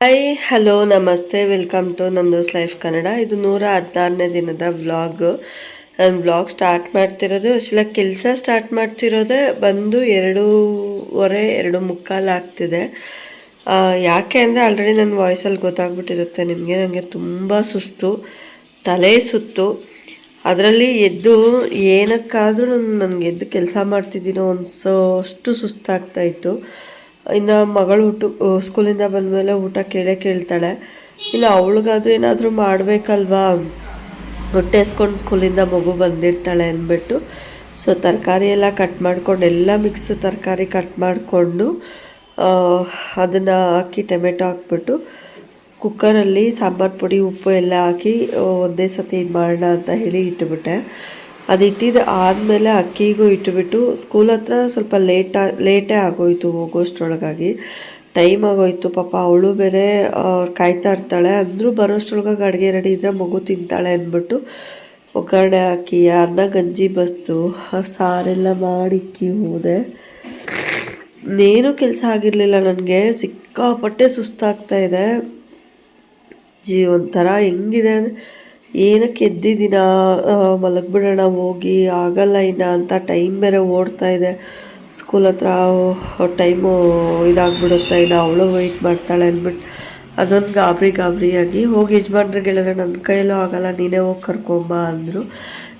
Hi hello ನಮಸ್ತೆ welcome to Nando's life Kannada ಇದು ನೂರ ಹದಿನಾರನೇ ದಿನದ ವ್ಲಾಗ್ ನಾನು ವ್ಲಾಗ್ ಸ್ಟಾರ್ಟ್ ಮಾಡ್ತಿರೋದು ಅಷ್ಟೆಲ್ಲ ಕೆಲಸ ಸ್ಟಾರ್ಟ್ ಮಾಡ್ತಿರೋದೇ ಬಂದು ಎರಡೂವರೆ, ಎರಡು ಮುಕ್ಕಾಲು ಆಗ್ತಿದೆ. ಯಾಕೆ ಅಂದರೆ ಆಲ್ರೆಡಿ ನನ್ನ ವಾಯ್ಸಲ್ಲಿ ಗೊತ್ತಾಗ್ಬಿಟ್ಟಿರುತ್ತೆ, ನಿಮಗೆ ನನಗೆ ತುಂಬ ಸುಸ್ತು, ತಲೆ ಸುತ್ತು. ಅದರಲ್ಲಿ ಎದ್ದು ಏನಕ್ಕಾದರೂ ನಾನು, ನನಗೆ ಎದ್ದು ಕೆಲಸ ಮಾಡ್ತಿದ್ದೀನೋ ಅನಿಸೋ ಅಷ್ಟು ಸುಸ್ತಾಗ್ತಾ ಇತ್ತು. ಇನ್ನು ಮಗಳು ಹುಟ್ಟು ಸ್ಕೂಲಿಂದ ಬಂದಮೇಲೆ ಊಟ ಕೇಳೇ ಕೇಳ್ತಾಳೆ. ಇಲ್ಲ, ಅವಳಿಗಾದ್ರೂ ಏನಾದರೂ ಮಾಡಬೇಕಲ್ವಾ? ಹೊಟ್ಟೆ ಹಸ್ಕೊಂಡು ಸ್ಕೂಲಿಂದ ಮಗು ಬಂದಿರ್ತಾಳೆ ಅಂದ್ಬಿಟ್ಟು, ಸೊ ತರಕಾರಿ ಎಲ್ಲ ಕಟ್ ಮಾಡ್ಕೊಂಡು, ಎಲ್ಲ ಮಿಕ್ಸ್ ತರಕಾರಿ ಕಟ್ ಮಾಡಿಕೊಂಡು ಅದನ್ನು ಹಾಕಿ ಟೊಮೆಟೊ ಹಾಕ್ಬಿಟ್ಟು ಕುಕ್ಕರಲ್ಲಿ ಸಾಂಬಾರು ಪುಡಿ, ಉಪ್ಪು ಎಲ್ಲ ಹಾಕಿ ಒಂದೇ ಸತಿ ಇದು ಮಾಡೋಣ ಅಂತ ಹೇಳಿ ಇಟ್ಬಿಟ್ಟೆ. ಅದು ಇಟ್ಟಿದ್ದು ಆದಮೇಲೆ ಅಕ್ಕಿಗೂ ಇಟ್ಟುಬಿಟ್ಟು ಸ್ಕೂಲ್ ಹತ್ರ ಸ್ವಲ್ಪ ಲೇಟ್ ಲೇಟೇ ಆಗೋಯ್ತು ಹೋಗೋಷ್ಟರೊಳಗಾಗಿ. ಟೈಮ್ ಆಗೋಯ್ತು, ಪಾಪ ಅವಳು ಬೇರೆ ಕಾಯ್ತಾ ಇರ್ತಾಳೆ. ಅಂದರೂ ಬರೋಷ್ಟರೊಳಗಾಗಿ ಅಡುಗೆ ರೆಡಿ ಇದ್ದರೆ ಮಗು ತಿಂತಾಳೆ ಅಂದ್ಬಿಟ್ಟು ಒಗ್ಗರಣೆ ಹಾಕಿ, ಅನ್ನ, ಗಂಜಿ, ಬಸ್ತು ಸಾರೆಲ್ಲ ಮಾಡಿಕ್ಕಿ ಹೋದೆ. ಇನ್ನೇನು ಕೆಲಸ ಆಗಿರಲಿಲ್ಲ ನನಗೆ. ಸಿಕ್ಕಾಪಟ್ಟೆ ಸುಸ್ತಾಗ್ತಾ ಇದೆ. ಜೀ, ಒಂಥರ ಹೆಂಗಿದೆ ಅಂದರೆ ಏನಕ್ಕೆ ಎದ್ದಿದ್ದೀನ? ಮಲಗಿಬಿಡೋಣ, ಹೋಗಿ. ಆಗಲ್ಲ ಇನ್ನ ಅಂತ ಟೈಮ್ ಬೇರೆ ಓಡ್ತಾ ಇದೆ. ಸ್ಕೂಲ್ ಹತ್ರ ಟೈಮು ಇದಾಗ್ಬಿಡುತ್ತೆ. ಇನ್ನು ಅವಳು ವೆಯ್ಟ್ ಮಾಡ್ತಾಳೆ ಅಂದ್ಬಿಟ್ಟು ಅದೊಂದು ಗಾಬರಿ ಗಾಬರಿಯಾಗಿ ಹೋಗಿ. ಯಜಮಾನ್ರಿಗೆ ಹೇಳಿದ್ರೆ ನನ್ನ ಕೈಯಲ್ಲೂ ಆಗಲ್ಲ, ನೀನೇ ಹೋಗಿ ಕರ್ಕೊಂಬ ಅಂದರು.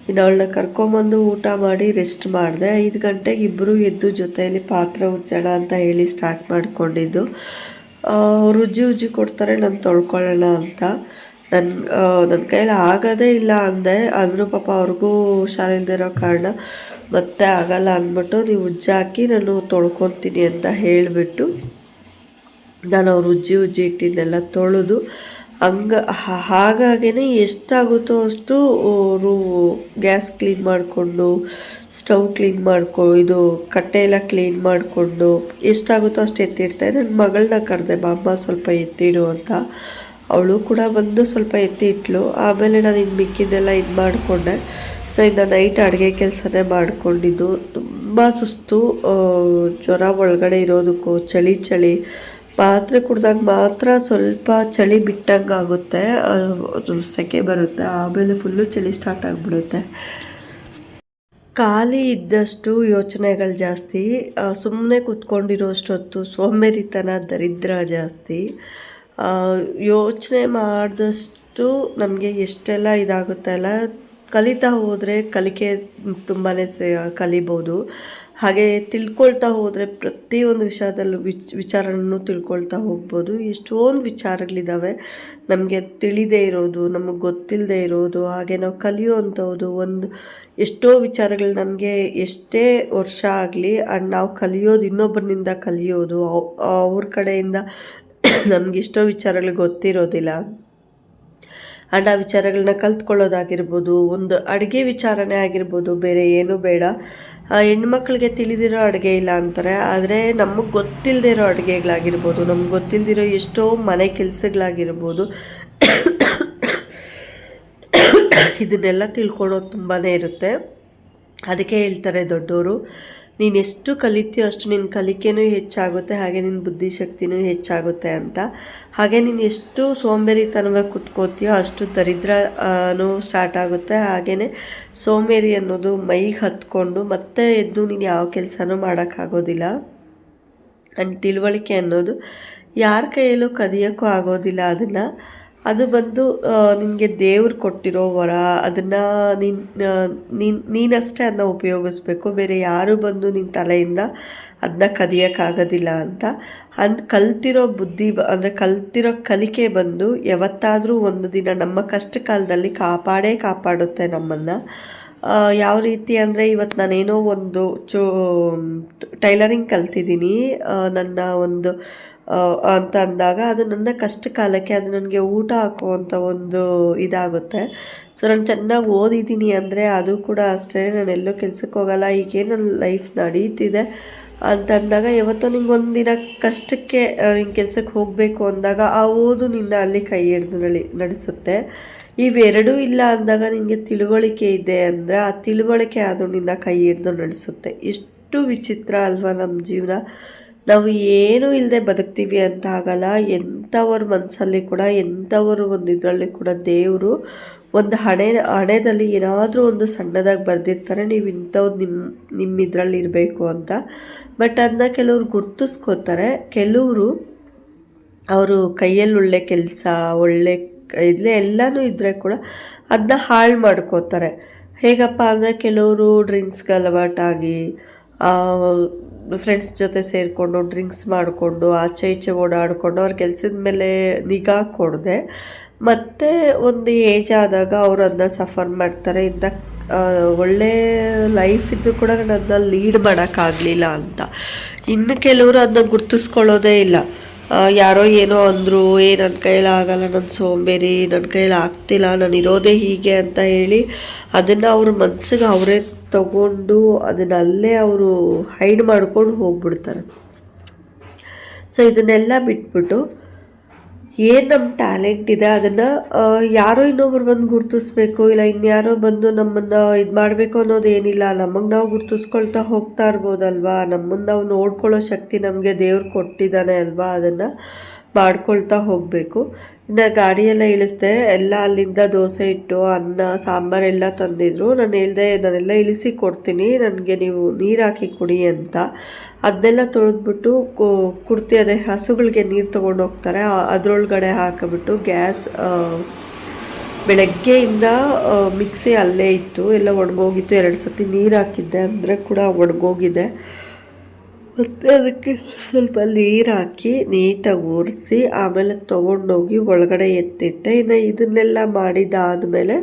ಇನ್ನು ಅವಳನ್ನ ಕರ್ಕೊಂಬಂದು ಊಟ ಮಾಡಿ ರೆಸ್ಟ್ ಮಾಡಿದೆ. ಐದು ಗಂಟೆಗೆ ಇಬ್ಬರು ಎದ್ದು ಜೊತೆಯಲ್ಲಿ ಪಾತ್ರೆ ಉಜ್ಜೋಣ ಅಂತ ಹೇಳಿ ಸ್ಟಾರ್ಟ್ ಮಾಡಿಕೊಂಡಿದ್ದು. ಉಜ್ಜಿ ಉಜ್ಜಿ ಕೊಡ್ತಾರೆ, ನಾನು ತೊಳ್ಕೊಳ್ಳೋಣ ಅಂತ. ನನ್ನ ನನ್ನ ಕೈಯಲ್ಲಿ ಆಗೋದೇ ಇಲ್ಲ ಅಂದೆ. ಅಂದರೂ ಪಾಪ ಅವ್ರಿಗೂ ಹುಷಾರಿಲ್ದಿರೋ ಕಾರಣ ಮತ್ತೆ ಆಗಲ್ಲ ಅಂದ್ಬಿಟ್ಟು ನೀವು ಉಜ್ಜಿ ಹಾಕಿ ನಾನು ತೊಳ್ಕೊತೀನಿ ಅಂತ ಹೇಳಿಬಿಟ್ಟು ನಾನು ಅವ್ರು ಉಜ್ಜಿ ಉಜ್ಜಿ ಇಟ್ಟಿದ್ದೆಲ್ಲ ತೊಳೆದು ಹಂಗ ಹಾಗಾಗೇ ಎಷ್ಟಾಗುತ್ತೋ ಅಷ್ಟು ಅವರು ಗ್ಯಾಸ್ ಕ್ಲೀನ್ ಮಾಡಿಕೊಂಡು, ಸ್ಟವ್ ಕ್ಲೀನ್ ಮಾಡ್ಕೊ, ಇದು ಕಟ್ಟೆ ಎಲ್ಲ ಕ್ಲೀನ್ ಮಾಡಿಕೊಂಡು ಎಷ್ಟಾಗುತ್ತೋ ಅಷ್ಟು ಎತ್ತಿಡ್ತಾ ನನ್ನ ಮಗಳನ್ನ ಕರೆದೆ, ಬಾಮ್ಮ ಸ್ವಲ್ಪ ಎತ್ತಿಡು ಅಂತ. ಅವಳು ಕೂಡ ಬಂದು ಸ್ವಲ್ಪ ಎತ್ತಿ ಇಟ್ಲು ಆಮೇಲೆ ನಾನು ಇನ್ನು ಮಿಕ್ಕಿದ್ದೆಲ್ಲ ಇದು ಮಾಡಿಕೊಂಡೆ. ಸೊ ಇನ್ನು ನೈಟ್ ಅಡುಗೆ ಕೆಲಸನೇ ಮಾಡಿಕೊಂಡಿದ್ದು. ತುಂಬ ಸುಸ್ತು ಜ್ವರ ಒಳಗಡೆ ಇರೋದಕ್ಕೂ ಚಳಿ ಚಳಿ. ಪಾತ್ರೆ ಕುಡ್ದಾಗ ಮಾತ್ರ ಸ್ವಲ್ಪ ಚಳಿ ಬಿಟ್ಟಂಗೆ ಆಗುತ್ತೆ. ಸೆಕೆ ಬರುತ್ತೆ. ಆಮೇಲೆ ಫುಲ್ಲು ಚಳಿ ಸ್ಟಾರ್ಟ್ ಆಗಿಬಿಡುತ್ತೆ. ಖಾಲಿ ಇದ್ದಷ್ಟು ಯೋಚನೆಗಳು ಜಾಸ್ತಿ. ಸುಮ್ಮನೆ ಕೂತ್ಕೊಂಡಿರೋಷ್ಟೊತ್ತು ಸೋಂಬೇರಿತನ ದರಿದ್ರ ಜಾಸ್ತಿ. ಯೋಚನೆ ಮಾಡಿದಷ್ಟು ನಮಗೆ ಎಷ್ಟೆಲ್ಲ ಇದಾಗುತ್ತೆ ಅಲ್ಲ, ಕಲಿತಾ ಹೋದರೆ ಕಲಿಕೆ ತುಂಬಾ ಸ, ಕಲಿಬೋದು. ಹಾಗೆ ತಿಳ್ಕೊಳ್ತಾ ಹೋದರೆ ಪ್ರತಿಯೊಂದು ವಿಷಯದಲ್ಲೂ ವಿಚ್, ವಿಚಾರನೂ ತಿಳ್ಕೊಳ್ತಾ ಹೋಗ್ಬೋದು. ಎಷ್ಟೊಂದು ವಿಚಾರಗಳಿದ್ದಾವೆ ನಮಗೆ ತಿಳಿದೇ ಇರೋದು, ನಮಗೆ ಗೊತ್ತಿಲ್ಲದೆ ಇರೋದು, ಹಾಗೆ ನಾವು ಕಲಿಯುವಂಥದ್ದು ಒಂದು, ಎಷ್ಟೋ ವಿಚಾರಗಳು ನಮಗೆ ಎಷ್ಟೇ ವರ್ಷ ಆಗಲಿ ನಾವು ಕಲಿಯೋದು ಇನ್ನೊಬ್ಬರಿಂದ ಕಲಿಯೋದು, ಅವ್- ಅವ್ರ ಕಡೆಯಿಂದ ನಮ್ಗೆ ಎಷ್ಟೋ ವಿಚಾರಗಳು ಗೊತ್ತಿರೋದಿಲ್ಲ. ಆ ವಿಚಾರಗಳನ್ನ ಕಲ್ತ್ಕೊಳ್ಳೋದಾಗಿರ್ಬೋದು, ಒಂದು ಅಡುಗೆ ವಿಚಾರನೇ ಆಗಿರ್ಬೋದು, ಬೇರೆ ಏನೂ ಬೇಡ. ಹೆಣ್ಮಕ್ಳಿಗೆ ತಿಳಿದಿರೋ ಅಡುಗೆ ಇಲ್ಲ ಅಂತಾರೆ. ಆದರೆ ನಮಗೆ ಗೊತ್ತಿಲ್ಲದೆ ಇರೋ ಅಡುಗೆಗಳಾಗಿರ್ಬೋದು, ನಮ್ಗೆ ಗೊತ್ತಿಲ್ಲದಿರೋ ಎಷ್ಟೋ ಮನೆ ಕೆಲಸಗಳಾಗಿರ್ಬೋದು. ಇದನ್ನೆಲ್ಲ ತಿಳ್ಕೊಳ್ಳೋದು ತುಂಬಾ ಇರುತ್ತೆ. ಅದಕ್ಕೆ ಹೇಳ್ತಾರೆ ದೊಡ್ಡವರು ನೀನು ಎಷ್ಟು ಕಲಿತೀಯೋ ಅಷ್ಟು ನಿನ್ನ ಕಲಿಕೆನೂ ಹೆಚ್ಚಾಗುತ್ತೆ, ಹಾಗೆ ನಿನ್ನ ಬುದ್ಧಿಶಕ್ತಿನೂ ಹೆಚ್ಚಾಗುತ್ತೆ ಅಂತ. ಹಾಗೆ ನೀನು ಎಷ್ಟು ಸೋಂಬೇರಿತನವಾಗಿ ಕುತ್ಕೋತೀಯೋ ಅಷ್ಟು ದರಿದ್ರನೂ ಸ್ಟಾರ್ಟ್ ಆಗುತ್ತೆ. ಹಾಗೆಯೇ ಸೋಂಬೇರಿ ಅನ್ನೋದು ಮೈಗೆ ಹತ್ಕೊಂಡು ಮತ್ತೆ ಎದ್ದು ನೀನು ಯಾವ ಕೆಲಸನೂ ಮಾಡೋಕ್ಕಾಗೋದಿಲ್ಲ. ಆ್ಯಂಡ್ ತಿಳುವಳಿಕೆ ಅನ್ನೋದು ಯಾರ ಕೈಯಲ್ಲೂ ಕದಿಯೋಕ್ಕೂ ಆಗೋದಿಲ್ಲ ಅದನ್ನು. ಅದು ಬಂದು ನಿನಗೆ ದೇವ್ರು ಕೊಟ್ಟಿರೋ ವರ, ಅದನ್ನು ನೀನು ನೀನು, ನೀನಷ್ಟೇ ಅದನ್ನ ಉಪಯೋಗಿಸ್ಬೇಕು. ಬೇರೆ ಯಾರು ಬಂದು ನಿನ್ನ ತಲೆಯಿಂದ ಅದನ್ನ ಕದಿಯೋಕ್ಕಾಗೋದಿಲ್ಲ ಅಂತ. ಅಂದ್ ಕಲ್ತಿರೋ ಬುದ್ಧಿ ಬ, ಅಂದರೆ ಕಲ್ತಿರೋ ಕಲಿಕೆ ಬಂದು ಯಾವತ್ತಾದರೂ ಒಂದು ದಿನ ನಮ್ಮ ಕಷ್ಟ ಕಾಲದಲ್ಲಿ ಕಾಪಾಡೇ ಕಾಪಾಡುತ್ತೆ ನಮ್ಮನ್ನು. ಯಾವ ರೀತಿ ಅಂದರೆ ಇವತ್ತು ನಾನೇನೋ ಒಂದು ಚೂ, ಟೈಲರಿಂಗ್ ಕಲ್ತಿದ್ದೀನಿ. ನನ್ನ ಒಂದು ಅಂತ ಅಂದಾಗ ಅದು ನನ್ನ ಕಷ್ಟ ಕಾಲಕ್ಕೆ ಅದು ನನಗೆ ಊಟ ಹಾಕುವಂಥ ಒಂದು ಇದಾಗುತ್ತೆ. ಸೊ ನಾನು ಚೆನ್ನಾಗಿ ಓದಿದ್ದೀನಿ ಅಂದರೆ ಅದು ಕೂಡ ಅಷ್ಟೇ, ನಾನು ಎಲ್ಲೂ ಕೆಲ್ಸಕ್ಕೆ ಹೋಗಲ್ಲ, ಈಗೇನು ನನ್ನ ಲೈಫ್ ನಡೀತಿದೆ ಅಂತ ಅಂದಾಗ ಯಾವತ್ತೋ ನಿಂಗೆ ಒಂದಿನ ಕಷ್ಟಕ್ಕೆ ನಿಂಗೆ ಕೆಲಸಕ್ಕೆ ಹೋಗಬೇಕು ಅಂದಾಗ ಆ ಓದು ನಿನ್ನ ಅಲ್ಲಿ ಕೈ ಹಿಡಿದು ನಳಿ, ನಡೆಸುತ್ತೆ. ಇವೆರಡೂ ಇಲ್ಲ ಅಂದಾಗ ನಿನಗೆ ತಿಳುವಳಿಕೆ ಇದೆ ಅಂದರೆ ಆ ತಿಳುವಳಿಕೆ ಆದರೂ ನಿನ್ನ ಕೈ ಹಿಡಿದು ನಡೆಸುತ್ತೆ. ಎಷ್ಟು ವಿಚಿತ್ರ ಅಲ್ವಾ ನಮ್ಮ ಜೀವನ. ನಾವು ಏನೂ ಇಲ್ಲದೆ ಬದುಕ್ತೀವಿ ಅಂತ ಆಗಲ್ಲ. ಎಂಥವ್ರ ಮನಸ್ಸಲ್ಲಿ ಕೂಡ, ಎಂಥವ್ರ ಒಂದು ಇದರಲ್ಲಿ ಕೂಡ ದೇವರು ಒಂದು ಹಣೆ, ಹಣೆದಲ್ಲಿ ಏನಾದರೂ ಒಂದು ಸಣ್ಣದಾಗಿ ಬರೆದಿರ್ತಾರೆ. ನೀವು ಇಂಥವ್ರು ನಿಮ್ಮ ನಿಮ್ಮ ಇದರಲ್ಲಿ ಇರಬೇಕು ಅಂತ. ಬಟ್ ಅದನ್ನ ಕೆಲವರು ಗುರ್ತಿಸ್ಕೋತಾರೆ. ಕೆಲವರು ಅವರು ಕೈಯಲ್ಲಿ ಒಳ್ಳೆ ಕೆಲಸ, ಒಳ್ಳೆ ಇಲ್ಲೇ ಎಲ್ಲನೂ ಇದ್ದರೆ ಕೂಡ ಅದನ್ನ ಹಾಳು ಮಾಡ್ಕೋತಾರೆ. ಹೇಗಪ್ಪ ಅಂದರೆ ಕೆಲವರು ಡ್ರಿಂಕ್ಸ್ಗೆ ಅಲವಾಟಾಗಿ ಫ್ರೆಂಡ್ಸ್ ಜೊತೆ ಸೇರಿಕೊಂಡು ಡ್ರಿಂಕ್ಸ್ ಮಾಡಿಕೊಂಡು ಆಚೆ ಈಚೆ ಓಡಾಡಿಕೊಂಡು ಅವ್ರ ಕೆಲಸದ ಮೇಲೆ ನಿಗಾ ಕೊಡದೆ. ಮತ್ತು ಒಂದು ಏಜ್ ಆದಾಗ ಅವರು ಅದನ್ನ ಸಫರ್ ಮಾಡ್ತಾರೆ. ಆ, ಒಳ್ಳೆ ಲೈಫ್ ಇದ್ದು ಕೂಡ ನಾನು ಅದನ್ನ ಲೀಡ್ ಮಾಡೋಕ್ಕಾಗಲಿಲ್ಲ ಅಂತ. ಇನ್ನು ಕೆಲವರು ಅದನ್ನ ಗುರ್ತಿಸ್ಕೊಳ್ಳೋದೇ ಇಲ್ಲ. ಯಾರೋ ಏನೋ ಅಂದರು, ಏ ನನ್ನ ಕೈಯಲ್ಲಿ ಆಗಲ್ಲ ನನ್ನ ಸೋಂಬೇರಿ ನನ್ನ ಕೈಯಲ್ಲಿ ಆಗ್ತಿಲ್ಲ, ನಾನು ಇರೋದೇ ಹೀಗೆ ಅಂತ ಹೇಳಿ ಅದನ್ನು ಅವ್ರ ಮನಸ್ಸಿಗೆ ಅವರೇ ತಗೊಂಡು ಅದನ್ನು ಅಲ್ಲೇ ಅವರು ಹೈಡ್ ಮಾಡ್ಕೊಂಡು ಹೋಗ್ಬಿಡ್ತಾರೆ. ಸೊ ಇದನ್ನೆಲ್ಲ ಬಿಟ್ಬಿಟ್ಟು ಏನು ನಮ್ಮ ಟ್ಯಾಲೆಂಟ್ ಇದೆ ಅದನ್ನು ಯಾರೋ ಇನ್ನೊಬ್ರು ಬಂದು ಗುರ್ತಿಸ್ಬೇಕು, ಇಲ್ಲ ಇನ್ಯಾರೋ ಬಂದು ನಮ್ಮನ್ನು ಇದು ಮಾಡಬೇಕು ಅನ್ನೋದು ಏನಿಲ್ಲ. ನಮಗೆ ನಾವು ಗುರ್ತಿಸ್ಕೊಳ್ತಾ ಹೋಗ್ತಾ ಇರ್ಬೋದಲ್ವಾ? ನಮ್ಮನ್ನು ನಾವು ನೋಡ್ಕೊಳ್ಳೋ ಶಕ್ತಿ ನಮಗೆ ದೇವ್ರು ಕೊಟ್ಟಿದ್ದಾನೆ ಅಲ್ವಾ ಅದನ್ನು? ಮಾಡ್ಕೊಳ್ತಾ ಹೋಗಬೇಕು. ಇನ್ನು ಗಾಡಿಯೆಲ್ಲ ಇಳಿಸ್ದೆ ಎಲ್ಲ ಅಲ್ಲಿಂದ ದೋಸೆ ಇಟ್ಟು, ಅನ್ನ ಸಾಂಬಾರೆಲ್ಲ ತಂದಿದ್ರು. ನಾನು ಹೇಳ್ದೆ ನಾನೆಲ್ಲ ಇಳಿಸಿ ಕೊಡ್ತೀನಿ. ನನಗೆ ನೀವು ನೀರು ಹಾಕಿ ಕುಡಿ ಅಂತ. ಅದನ್ನೆಲ್ಲ ತೊಳೆದ್ಬಿಟ್ಟು ಕುರ್ತಿ ಅದೇ ಹಸುಗಳಿಗೆ ನೀರು ತೊಗೊಂಡು ಹೋಗ್ತಾರೆ. ಅದರೊಳಗಡೆ ಹಾಕಿಬಿಟ್ಟು ಗ್ಯಾಸ್ ಬೆಳಗ್ಗೆಯಿಂದ ಮಿಕ್ಸಿ ಅಲ್ಲೇ ಇತ್ತು. ಎಲ್ಲ ಒಣಗೋಗಿತ್ತು. ಎರಡು ಸತಿ ನೀರು ಹಾಕಿದ್ದೆ ಅಂದರೆ ಕೂಡ ಒಣಗೋಗಿದೆ. ಮತ್ತು ಅದಕ್ಕೆ ಸ್ವಲ್ಪ ನೀರು ಹಾಕಿ ನೀಟಾಗಿ ಉರಿಸಿ ಆಮೇಲೆ ತೊಗೊಂಡೋಗಿ ಒಳಗಡೆ ಎತ್ತಿಟ್ಟೆ. ಇನ್ನು ಇದನ್ನೆಲ್ಲ ಮಾಡಿದ್ದಾದಮೇಲೆ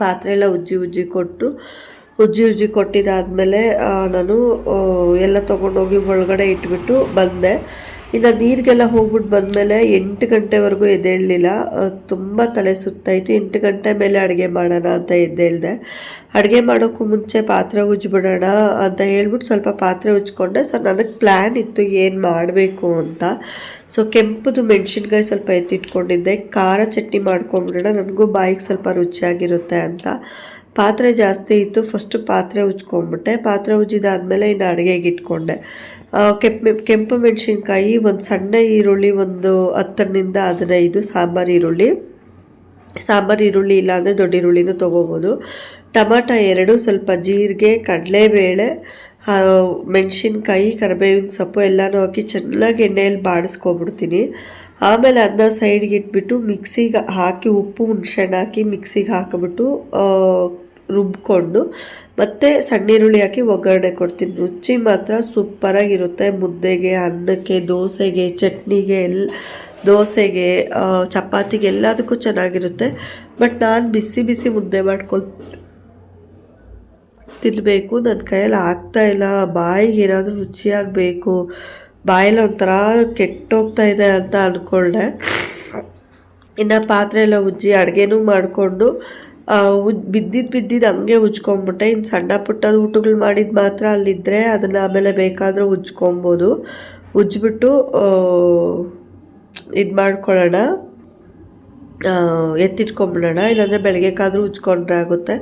ಪಾತ್ರೆ ಎಲ್ಲ ಉಜ್ಜಿ ಉಜ್ಜಿ ಕೊಟ್ಟು, ಉಜ್ಜಿ ಉಜ್ಜಿ ಕೊಟ್ಟಿದ್ದಾದಮೇಲೆ ನಾನು ಎಲ್ಲ ತೊಗೊಂಡೋಗಿ ಒಳಗಡೆ ಇಟ್ಬಿಟ್ಟು ಬಂದೆ. ಇನ್ನು ನೀರಿಗೆಲ್ಲ ಹೋಗ್ಬಿಟ್ಟು ಬಂದಮೇಲೆ ಎಂಟು ಗಂಟೆವರೆಗೂ ಎದ್ದೇಳಲಿಲ್ಲ. ತುಂಬ ತಲೆ ಸುತ್ತಾಯಿತು ಎಂಟು ಗಂಟೆ ಮೇಲೆ ಅಡುಗೆ ಮಾಡೋಣ ಅಂತ ಎದ್ದೇಳಿದೆ. ಅಡುಗೆ ಮಾಡೋಕ್ಕೂ ಮುಂಚೆ ಪಾತ್ರೆ ಉಜ್ಬಿಡೋಣ ಅಂತ ಹೇಳ್ಬಿಟ್ಟು ಸ್ವಲ್ಪ ಪಾತ್ರೆ ಉಜ್ಕೊಂಡೆ. ಸೊ ನನಗೆ ಪ್ಲ್ಯಾನ್ ಇತ್ತು ಏನು ಮಾಡಬೇಕು ಅಂತ. ಸೊ, ಕೆಂಪುದು ಮೆಣಸಿನ್ಕಾಯಿ ಸ್ವಲ್ಪ ಎತ್ತಿಟ್ಕೊಂಡಿದ್ದೆ. ಖಾರ ಚಟ್ನಿ ಮಾಡ್ಕೊಂಡ್ಬಿಡೋಣ. ನನಗೂ ಬಾಯಿಗೆ ಸ್ವಲ್ಪ ರುಚಿಯಾಗಿರುತ್ತೆ ಅಂತ. ಪಾತ್ರೆ ಜಾಸ್ತಿ ಇತ್ತು. ಫಸ್ಟು ಪಾತ್ರೆ ಉಜ್ಕೊಂಡ್ಬಿಟ್ಟೆ. ಪಾತ್ರೆ ಉಜ್ಜಿದಾದಮೇಲೆ ಇನ್ನು ಅಡುಗೆಗೆ ಇಟ್ಕೊಂಡೆ. ಕೆಂಪು ಕೆಂಪು ಮೆಣಸಿನ್ಕಾಯಿ, ಒಂದು ಸಣ್ಣ ಈರುಳ್ಳಿ, ಒಂದು ಹತ್ತರಿಂದ ಹದಿನೈದು ಸಾಂಬಾರು ಈರುಳ್ಳಿ. ಸಾಂಬಾರು ಈರುಳ್ಳಿ ಇಲ್ಲಾಂದರೆ ದೊಡ್ಡ ಈರುಳ್ಳಿನೂ ತೊಗೋಬೋದು. ಟಮಾಟ ಎರಡು, ಸ್ವಲ್ಪ ಜೀರಿಗೆ, ಕಡಲೆಬೇಳೆ ಮೆಣಸಿನ್ಕಾಯಿ, ಕರಿಬೇವಿನ ಸೊಪ್ಪು ಎಲ್ಲನೂ ಹಾಕಿ ಚೆನ್ನಾಗಿ ಎಣ್ಣೆಯಲ್ಲಿ ಬಾಡಿಸ್ಕೊಬಿಡ್ತೀನಿ. ಆಮೇಲೆ ಅದನ್ನ ಸೈಡ್ಗೆ ಇಟ್ಬಿಟ್ಟು ಮಿಕ್ಸಿಗೆ ಹಾಕಿ ಉಪ್ಪು ಹುಣ್ಸೆಣ್ಣು ಹಾಕಿ ಮಿಕ್ಸಿಗೆ ಹಾಕಿಬಿಟ್ಟು ರುಬ್ಕೊಂಡು ಮತ್ತೆ ಸಣ್ಣ ಈರುಳ್ಳಿ ಹಾಕಿ ಒಗ್ಗರಣೆ ಕೊಡ್ತೀನಿ. ರುಚಿ ಮಾತ್ರ ಸೂಪರಾಗಿರುತ್ತೆ ಮುದ್ದೆಗೆ, ಅನ್ನಕ್ಕೆ, ದೋಸೆಗೆ, ಚಟ್ನಿಗೆ ಎಲ್ಲ ದೋಸೆಗೆ ಚಪಾತಿಗೆ ಎಲ್ಲದಕ್ಕೂ ಚೆನ್ನಾಗಿರುತ್ತೆ. ಬಟ್ ನಾನು ಬಿಸಿ ಬಿಸಿ ಮುದ್ದೆ ಮಾಡ್ಕೊಳ್ ತಿನ್ನಬೇಕು ನನ್ನ ಕೈಯಲ್ಲಿ ಆಗ್ತಾ ಇಲ್ಲ. ಬಾಯಿಗೆ ಏನಾದರೂ ರುಚಿಯಾಗಬೇಕು ಬಾಯಲ್ಲಿ ಒಂಥರ ಕೆಟ್ಟೋಗ್ತಾ ಇದೆ ಅಂತ ಅಂದ್ಕೊಂಡೆ ಇನ್ನು ಪಾತ್ರೆ ಎಲ್ಲ ಉಜ್ಜಿ ಅಡುಗೆನೂ ಮಾಡಿಕೊಂಡು ಬಿದ್ದಿದ್ದು ಬಿದ್ದಿದ್ದು ಹಂಗೆ ಉಜ್ಕೊಂಡ್ಬಿಟ್ಟೆ ಇನ್ನು ಸಣ್ಣ ಪುಟ್ಟದ ಊಟಗಳು ಮಾಡಿದ್ದು ಮಾತ್ರ ಅಲ್ಲಿದ್ದರೆ ಅದನ್ನು ಆಮೇಲೆ ಬೇಕಾದರೂ ಉಜ್ಕೊಬೋದು. ಉಜ್ಬಿಟ್ಟು ಇದು ಮಾಡ್ಕೊಳ್ಳೋಣ. ಎತ್ತಿಟ್ಕೊಂಬಿಡೋಣ. ಇಲ್ಲಾಂದರೆ ಬೆಳಗ್ಗೆಕ್ಕಾದರೂ ಉಜ್ಕೊಂಡ್ರೆ ಆಗುತ್ತೆ.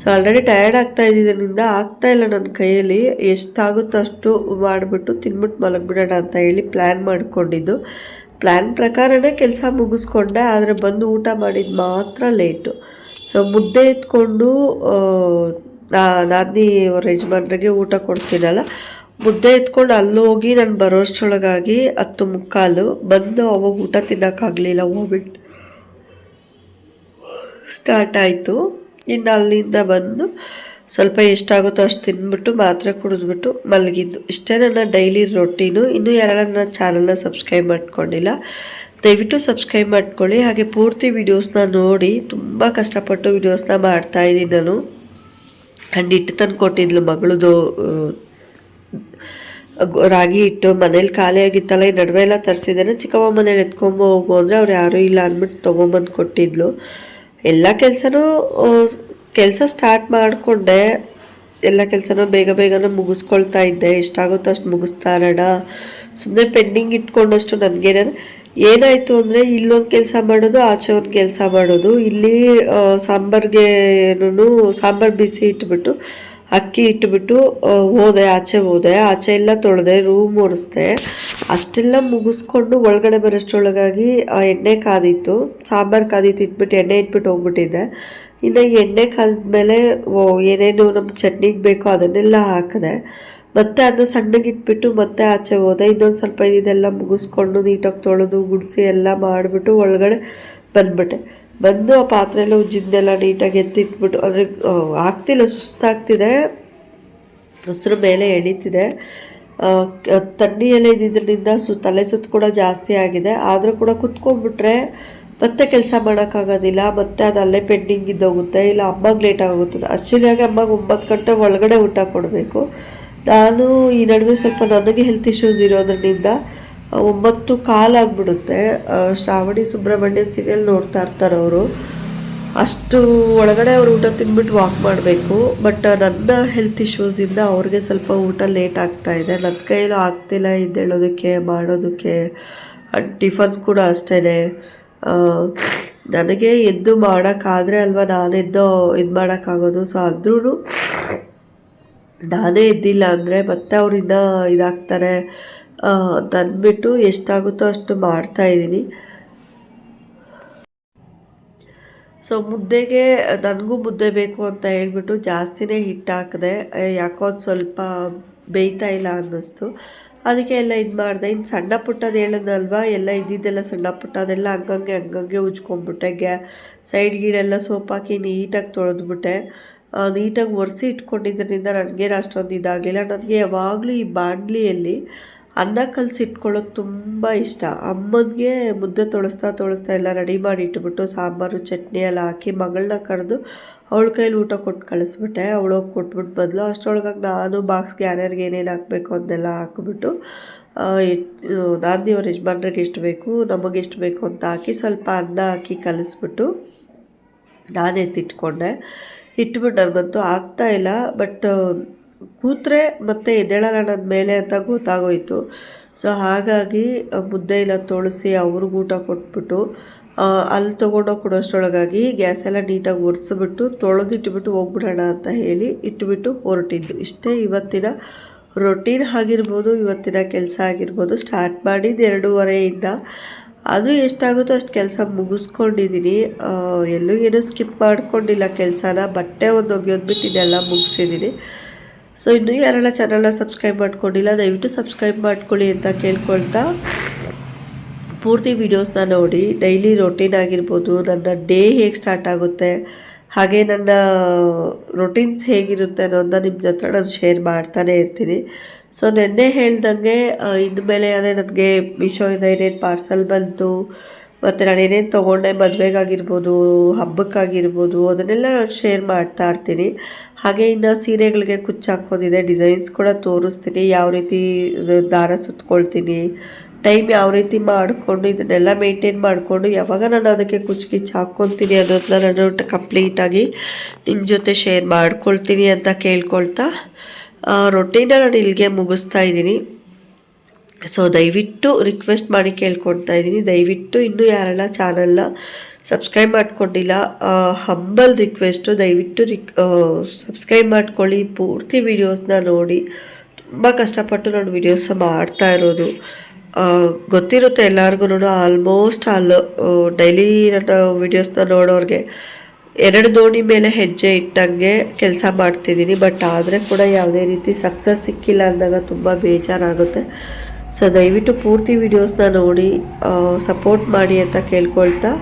ಸೊ ಆಲ್ರೆಡಿ ಟಯರ್ಡ್ ಆಗ್ತಾ ಇದ್ದಿದ್ದರಿಂದ ಆಗ್ತಾ ಇಲ್ಲ ನನ್ನ ಕೈಯಲ್ಲಿ. ಎಷ್ಟಾಗುತ್ತೋ ಅಷ್ಟು ಮಾಡಿಬಿಟ್ಟು ತಿನ್ಬಿಟ್ಟು ಮಲಗಿಬಿಡೋಣ ಅಂತ ಹೇಳಿ ಪ್ಲ್ಯಾನ್ ಮಾಡಿಕೊಂಡಿದ್ದು. ಪ್ಲ್ಯಾನ್ ಪ್ರಕಾರನೇ ಕೆಲಸ ಮುಗಿಸ್ಕೊಂಡೆ. ಆದರೆ ಬಂದು ಊಟ ಮಾಡಿದ್ದು ಮಾತ್ರ ಲೇಟು ಸೊ ಮುದ್ದೆ ಎತ್ಕೊಂಡು ನಾನಿ ಅವ್ರ ಯಜಮಾನ್ರಿಗೆ ಊಟ ಕೊಡ್ತೀನಲ್ಲ, ಮುದ್ದೆ ಎತ್ಕೊಂಡು ಅಲ್ಲೋಗಿ ನಾನು ಬರೋಷ್ಟೊಳಗಾಗಿ ಹತ್ತು ಮುಕ್ಕಾಲು ಬಂದು ಅವಾಗ ಊಟ ತಿನ್ನೋಕ್ಕಾಗಲಿಲ್ಲ ಹೋಗ್ಬಿಟ್ಟು ಸ್ಟಾರ್ಟ್ ಆಯಿತು. ಇನ್ನು ಅಲ್ಲಿಂದ ಬಂದು ಸ್ವಲ್ಪ ಎಷ್ಟಾಗುತ್ತೋ ಅಷ್ಟು ತಿಂದ್ಬಿಟ್ಟು ಮಾತ್ರೆ ಕುಡಿದ್ಬಿಟ್ಟು ಮಲಗಿದ್ದು. ಇಷ್ಟೇ ನನ್ನ ಡೈಲಿ ರೊಟೀನು. ಇನ್ನೂ ಯಾರು ನನ್ನ ಚಾನಲ್ನ ಸಬ್ಸ್ಕ್ರೈಬ್ ಮಾಡ್ಕೊಂಡಿಲ್ಲ ದಯವಿಟ್ಟು ಸಬ್ಸ್ಕ್ರೈಬ್ ಮಾಡ್ಕೊಳ್ಳಿ. ಹಾಗೆ ಪೂರ್ತಿ ವೀಡಿಯೋಸ್ನ ನೋಡಿ ತುಂಬ ಕಷ್ಟಪಟ್ಟು ವೀಡಿಯೋಸ್ನ ಮಾಡ್ತಾ ಇದ್ದೀನಿ ನಾನು. ಆ್ಯಂಡ್ ಇಟ್ಟು ತಂದು ಕೊಟ್ಟಿದ್ಲು ಮಗಳದು ರಾಗಿ ಹಿಟ್ಟು. ಮನೇಲಿ ಖಾಲಿ ಆಗಿತ್ತಲ್ಲ, ಈ ನಡುವೆ ಎಲ್ಲ ತರಿಸಿದ್ದಾನೆ. ಚಿಕ್ಕಮ್ಮ ಮನೇಲಿ ಎತ್ಕೊಂಬ ಹೋಗು ಅಂದರೆ ಅವ್ರು ಯಾರೂ ಇಲ್ಲ ಅಂದ್ಬಿಟ್ಟು ತೊಗೊಂಬಂದು ಕೊಟ್ಟಿದ್ಲು. ಎಲ್ಲ ಕೆಲಸನೂ ಕೆಲಸ ಸ್ಟಾರ್ಟ್ ಮಾಡಿಕೊಂಡೆ. ಎಲ್ಲ ಕೆಲಸನೂ ಬೇಗ ಬೇಗನೆ ಮುಗಿಸ್ಕೊಳ್ತಾ ಇದ್ದೆ. ಎಷ್ಟಾಗುತ್ತೋ ಅಷ್ಟು ಮುಗಿಸ್ತಾ ಸುಮ್ಮನೆ ಪೆಂಡಿಂಗ್ ಇಟ್ಕೊಂಡಷ್ಟು ನನಗೇನ ಏನಾಯಿತು ಅಂದರೆ ಇಲ್ಲೊಂದು ಕೆಲಸ ಮಾಡೋದು, ಆಚೆ ಒಂದು ಕೆಲಸ ಮಾಡೋದು. ಇಲ್ಲಿ ಸಾಂಬಾರ್ಗೆ ಏನೂ ಸಾಂಬಾರು ಬಿಸಿ ಇಟ್ಬಿಟ್ಟು, ಅಕ್ಕಿ ಇಟ್ಬಿಟ್ಟು ಹೋದೆ, ಆಚೆ ಹೋದೆ. ಆಚೆ ಎಲ್ಲ ತೊಳೆದೆ, ರೂಮ್ ಒರೆಸ್ದೆ. ಅಷ್ಟೆಲ್ಲ ಮುಗಿಸ್ಕೊಂಡು ಒಳಗಡೆ ಬರೋಷ್ಟ್ರೊಳಗಾಗಿ ಎಣ್ಣೆ ಕಾದಿತ್ತು. ಸಾಂಬಾರು ಕಾದಿತ್ತು, ಇಟ್ಬಿಟ್ಟು, ಎಣ್ಣೆ ಇಟ್ಬಿಟ್ಟು ಹೋಗ್ಬಿಟ್ಟಿದ್ದೆ. ಇನ್ನು ಎಣ್ಣೆ ಕಾದ ಮೇಲೆ ಏನೇನು ನಮ್ಮ ಚಟ್ನಿಗೆ ಬೇಕೋ ಅದನ್ನೆಲ್ಲ ಹಾಕಿದೆ ಮತ್ತೆ ಅದನ್ನ ಸಣ್ಣಗೆ ಇಟ್ಬಿಟ್ಟು ಮತ್ತೆ ಆಚೆ ಹೋದೆ. ಇನ್ನೊಂದು ಸ್ವಲ್ಪ ಇದೆಲ್ಲ ಮುಗಿಸ್ಕೊಂಡು ನೀಟಾಗಿ ತೊಳೆದು, ಗುಡಿಸಿ ಎಲ್ಲ ಮಾಡಿಬಿಟ್ಟು ಒಳಗಡೆ ಬಂದ್ಬಿಟ್ಟೆ. ಬಂದು ಆ ಪಾತ್ರೆ ಎಲ್ಲ ಉಜ್ಜಿದ್ದೆಲ್ಲ ನೀಟಾಗಿ ಎತ್ತಿಟ್ಬಿಟ್ಟು, ಅಂದರೆ ಆಗ್ತಿಲ್ಲ, ಸುಸ್ತಾಗ್ತಿದೆ. ಉಸಿರು ಮೇಲೆ ಎಳೀತಿದೆ ತಣ್ಣಿಯಲ್ಲೇ ಇದ್ದಿದ್ದರಿಂದ ಸು, ತಲೆ ಸುತ್ತು ಕೂಡ ಜಾಸ್ತಿ ಆಗಿದೆ. ಆದರೂ ಕೂಡ ಕುತ್ಕೊಂಡ್ಬಿಟ್ರೆ ಮತ್ತೆ ಕೆಲಸ ಮಾಡೋಕ್ಕಾಗೋದಿಲ್ಲ. ಮತ್ತೆ ಅದು ಅಲ್ಲೇ ಪೆಂಡಿಂಗ್ ಇದ್ದೋಗುತ್ತೆ, ಇಲ್ಲ ಅಮ್ಮಗೆ ಲೇಟ್ ಆಗುತ್ತೆ ಆ್ಯಕ್ಚುಲಿಯಾಗಿ ಅಮ್ಮಗೆ ಒಂಬತ್ತು ಗಂಟೆ ಒಳಗಡೆ ಊಟ ಕೊಡಬೇಕು. ನಾನು ಈ ನಡುವೆ ಸ್ವಲ್ಪ ನನಗೆ ಹೆಲ್ತ್ ಇಶ್ಯೂಸ್ ಇರೋದ್ರಿಂದ ಒಂಬತ್ತು ಕಾಲಾಗ್ಬಿಡುತ್ತೆ ಶ್ರಾವಣಿ ಸುಬ್ರಹ್ಮಣ್ಯ ಸೀರಿಯಲ್ ನೋಡ್ತಾ ಇರ್ತಾರೆ ಅವರು. ಅಷ್ಟು ಒಳಗಡೆ ಅವ್ರು ಊಟ ತಿಂದ್ಬಿಟ್ಟು ವಾಕ್ ಮಾಡಬೇಕು ಬಟ್ ನನ್ನ ಹೆಲ್ತ್ ಇಶ್ಯೂಸಿಂದ ಅವ್ರಿಗೆ ಸ್ವಲ್ಪ ಊಟ ಲೇಟ್ ಆಗ್ತಾ ಇದೆ. ನನ್ನ ಕೈಯಲ್ಲೂ ಆಗ್ತಿಲ್ಲ ಇದ್ದೇಳೋದಕ್ಕೆ ಮಾಡೋದಕ್ಕೆ. ಟಿಫನ್ ಕೂಡ ಅಷ್ಟೇ ನನಗೆ ಎದ್ದು ಮಾಡೋಕ್ಕಾದ್ರೆ ಅಲ್ವಾ ನಾನೆದ್ದು ಇದು ಮಾಡೋಕ್ಕಾಗೋದು ಸೊ ಆದ್ರೂ ನಾನೇ ಇದ್ದಿಲ್ಲ ಅಂದರೆ ಮತ್ತೆ ಅವರಿಂದ ಇದಾಗ್ತಾರೆ. ಅಂತ ಅಂದ್ಬಿಟ್ಟು ಎಷ್ಟಾಗುತ್ತೋ ಅಷ್ಟು ಮಾಡ್ತಾ ಇದ್ದೀನಿ. ಸೊ ಮುದ್ದೆಗೆ, ನನಗೂ ಮುದ್ದೆ ಬೇಕು ಅಂತ ಹೇಳ್ಬಿಟ್ಟು ಜಾಸ್ತಿನೇ ಹಿಟ್ಟು ಹಾಕಿದೆ. ಯಾಕೋ ಅದು ಸ್ವಲ್ಪ ಬೇಯ್ತಾ ಇಲ್ಲ ಅನ್ನಿಸ್ತು. ಅದಕ್ಕೆ ಎಲ್ಲ ಇದು ಮಾಡಿದೆ. ಇನ್ನು ಸಣ್ಣ ಪುಟ್ಟದು ಹೇಳಿದ್ನಲ್ವ ಎಲ್ಲ ಇದ್ದಿದ್ದೆಲ್ಲ ಸಣ್ಣ ಪುಟ್ಟ ಅದೆಲ್ಲ ಹಂಗಂಗೆ ಹಂಗಂಗೆ ಉಜ್ಕೊಂಡ್ಬಿಟ್ಟೆ. ಗ್ಯಾ, ಸೈಡ್ ಗೀಡೆಲ್ಲ ಸೋಪ್ ಹಾಕಿ ನೀಟಾಗಿ ತೊಳೆದ್ಬಿಟ್ಟೆ. ನೀಟಾಗಿ ಒರೆಸಿ ಇಟ್ಕೊಂಡಿದ್ದರಿಂದ ನನಗೇನು ಅಷ್ಟೊಂದು ಇದಾಗಲಿಲ್ಲ. ನನಗೆ ಯಾವಾಗಲೂ ಈ ಬಾಣಲಿಯಲ್ಲಿ ಅನ್ನ ಕಲಸಿ ಇಟ್ಕೊಳ್ಳೋದು ತುಂಬ ಇಷ್ಟ. ಅಮ್ಮನಿಗೆ ಮುದ್ದೆ ತೊಳಸ್ತಾ ತೊಳಸ್ತಾ ಎಲ್ಲ ರೆಡಿ ಮಾಡಿ ಇಟ್ಬಿಟ್ಟು ಸಾಂಬಾರು, ಚಟ್ನಿ ಎಲ್ಲ ಹಾಕಿ ಮಗಳನ್ನ ಕರೆದು ಅವಳ ಕೈಲಿ ಊಟ ಕೊಟ್ಟು ಕಳಿಸ್ಬಿಟ್ಟೆ. ಅವಳೋಗಿ ಕೊಟ್ಬಿಟ್ಟು ಬದಲು. ಅಷ್ಟರೊಳಗಾಗಿ ನಾನು ಬಾಕ್ಸ್ಗೆ ಯಾರ್ಯಾರಿಗೆ ಏನೇನು ಹಾಕಬೇಕು ಅದನ್ನೆಲ್ಲ ಹಾಕ್ಬಿಟ್ಟು ನಾದಿನಿ ಅವ್ರ ಯಜಮಾನ್ರಿಗೆ ಎಷ್ಟು ಬೇಕು, ನಮಗೆ ಎಷ್ಟು ಬೇಕು ಅಂತ ಹಾಕಿ ಸ್ವಲ್ಪ ಅನ್ನ ಹಾಕಿ ಕಲಿಸ್ಬಿಟ್ಟು ನಾನೇ ಎತ್ತಿಟ್ಕೊಂಡೆ. ಇಟ್ಬಿಟ್ಟು ನನಗಂತೂ ಇಲ್ಲ. ಬಟ್ ಕೂತ್ರೆ ಮತ್ತೆ ಎದ್ದೇಳಲ್ಲ ಮೇಲೆ ಅಂತ ಗೊತ್ತಾಗೋಯಿತು. ಸೊ ಹಾಗಾಗಿ ಮುದ್ದೆ ಎಲ್ಲ ತೊಳಸಿ ಅವ್ರಿಗೆ ಊಟ ಕೊಟ್ಬಿಟ್ಟು ಅಲ್ಲಿ ತೊಗೊಂಡೋಗಿ ಕೊಡೋಷ್ಟ್ರೊಳಗಾಗಿ ಗ್ಯಾಸ್ ಎಲ್ಲ ನೀಟಾಗಿ ಒರೆಸ್ಬಿಟ್ಟು ತೊಳೆದಿಟ್ಬಿಟ್ಟು ಹೋಗ್ಬಿಡೋಣ ಅಂತ ಹೇಳಿ ಇಟ್ಬಿಟ್ಟು ಹೊರಟಿದ್ದು. ಇಷ್ಟೇ ಇವತ್ತಿನ ರೊಟೀನ್ ಆಗಿರ್ಬೋದು, ಇವತ್ತಿನ ಕೆಲಸ ಆಗಿರ್ಬೋದು ಸ್ಟಾರ್ಟ್ ಮಾಡಿದ್ದು ಎರಡೂವರೆಯಿಂದ ಅದು ಎಷ್ಟಾಗುತ್ತೋ ಅಷ್ಟು ಕೆಲಸ ಮುಗಿಸ್ಕೊಂಡಿದ್ದೀನಿ ಎಲ್ಲೂ ಏನೂ ಸ್ಕಿಪ್ ಮಾಡ್ಕೊಂಡಿಲ್ಲ ಕೆಲಸನ, ಬಟ್ಟೆ ಒಂದು ಒಗೆಯೋದ್ಬಿಟ್ಟು ಇದೆಲ್ಲ ಮುಗಿಸಿದ್ದೀನಿ ಸೊ ಇನ್ನೂ ಯಾರೆಲ್ಲ ಚಾನಲ್ನ ಸಬ್ಸ್ಕ್ರೈಬ್ ಮಾಡ್ಕೊಂಡಿಲ್ಲ, ದಯವಿಟ್ಟು ಸಬ್ಸ್ಕ್ರೈಬ್ ಮಾಡ್ಕೊಳ್ಳಿ ಅಂತ ಕೇಳ್ಕೊಳ್ತಾ ಪೂರ್ತಿ ವೀಡಿಯೋಸ್ನ ನೋಡಿ. ಡೈಲಿ ರೊಟೀನ್ ಆಗಿರ್ಬೋದು, ನನ್ನ ಡೇ ಹೇಗೆ ಸ್ಟಾರ್ಟ್ ಆಗುತ್ತೆ ಹಾಗೆ ನನ್ನ ರೊಟೀನ್ಸ್ ಹೇಗಿರುತ್ತೆ ಅನ್ನೋದನ್ನ ನಿಮ್ಮ ಹತ್ರ ನಾನು ಶೇರ್ ಮಾಡ್ತಾನೆ ಇರ್ತೀನಿ. ಸೊ ನೆನ್ನೆ ಹೇಳ್ದಂಗೆ ಮೇಲೆ ಅಂದರೆ ನನಗೆ ಮೀಶೋಯಿಂದ ಏನೇನು ಪಾರ್ಸಲ್ ಬಂತು, ಮತ್ತು ನಾನು ಏನೇನು ತೊಗೊಂಡೆ, ಮದುವೆಗಾಗಿರ್ಬೋದು, ಹಬ್ಬಕ್ಕಾಗಿರ್ಬೋದು, ಅದನ್ನೆಲ್ಲ ನಾನು ಶೇರ್ ಮಾಡ್ತಾ ಇರ್ತೀನಿ. ಹಾಗೆ ಇನ್ನು ಸೀರೆಗಳಿಗೆ ಕುಚ್ಚು ಹಾಕೋದಿದೆ ಡಿಸೈನ್ಸ್ ಕೂಡ ತೋರಿಸ್ತೀನಿ, ಯಾವ ರೀತಿ ದಾರ ಸುತ್ಕೊಳ್ತೀನಿ ಟೈಮ್ ಯಾವ ರೀತಿ ಮಾಡಿಕೊಂಡು ಇದನ್ನೆಲ್ಲ ಮೇಂಟೈನ್ ಮಾಡಿಕೊಂಡು ಯಾವಾಗ ನಾನು ಅದಕ್ಕೆ ಕುಚ್ಚು ಕಿಚ್ಚು ಹಾಕ್ಕೊತೀನಿ ಅನ್ನೋದನ್ನ ನಾನು ಕಂಪ್ಲೀಟಾಗಿ ನಿಮ್ಮ ಜೊತೆ ಶೇರ್ ಮಾಡ್ಕೊಳ್ತೀನಿ ಅಂತ ಕೇಳ್ಕೊಳ್ತಾ ರೊಟ್ಟಿನ ನಾನು ಇಲ್ಲಿಗೆ ಮುಗಿಸ್ತಾ ಇದ್ದೀನಿ. ಸೊ ದಯವಿಟ್ಟು ರಿಕ್ವೆಸ್ಟ್ ಮಾಡಿ ಕೇಳ್ಕೊಳ್ತಾ ಇದ್ದೀನಿ. ದಯವಿಟ್ಟು ಇನ್ನೂ ಯಾರೆಲ್ಲ ಚಾನಲ್ನ ಸಬ್ಸ್ಕ್ರೈಬ್ ಮಾಡ್ಕೊಂಡಿಲ್ಲ ಹಂಬಲ್ ರಿಕ್ವೆಸ್ಟು ದಯವಿಟ್ಟು ರಿಕ್ ಸಬ್ಸ್ಕ್ರೈಬ್ ಮಾಡ್ಕೊಳ್ಳಿ. ಪೂರ್ತಿ ವೀಡಿಯೋಸ್ನ ನೋಡಿ. ತುಂಬ ಕಷ್ಟಪಟ್ಟು ನಾನು ವೀಡಿಯೋಸ್ ಮಾಡ್ತಾ ಇರೋದು. ಗೊತ್ತಿರುತ್ತೆ ಎಲ್ಲರಿಗೂ ಆಲ್ಮೋಸ್ಟ್ ಆಲ್ ಡೈಲಿ ನನ್ನ ವೀಡಿಯೋಸ್ನ ನೋಡೋರಿಗೆ ಎರಡು ದೋಣಿ ಮೇಲೆ ಹೆಜ್ಜೆ ಇಟ್ಟಂಗೆ ಕೆಲಸ ಮಾಡ್ತಿದ್ದೀನಿ ಬಟ್ ಆದರೆ ಕೂಡ ಯಾವುದೇ ರೀತಿ ಸಕ್ಸಸ್ ಸಿಕ್ಕಿಲ್ಲ ಅಂದಾಗ ತುಂಬ ಬೇಜಾರಾಗುತ್ತೆ. ಸೊ ದಯವಿಟ್ಟು ಪೂರ್ತಿ ವೀಡಿಯೋಸ್ನ ನೋಡಿ ಸಪೋರ್ಟ್ ಮಾಡಿ ಅಂತ ಕೇಳ್ಕೊಳ್ತಾ.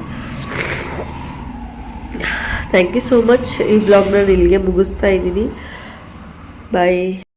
ಥ್ಯಾಂಕ್ ಯು ಸೋ ಮಚ್ ಈ ಬ್ಲಾಗ್ನ ಇಲ್ಲಿಗೆ ಮುಗಿಸ್ತಾ ಇದ್ದೀನಿ. ಬಾಯ್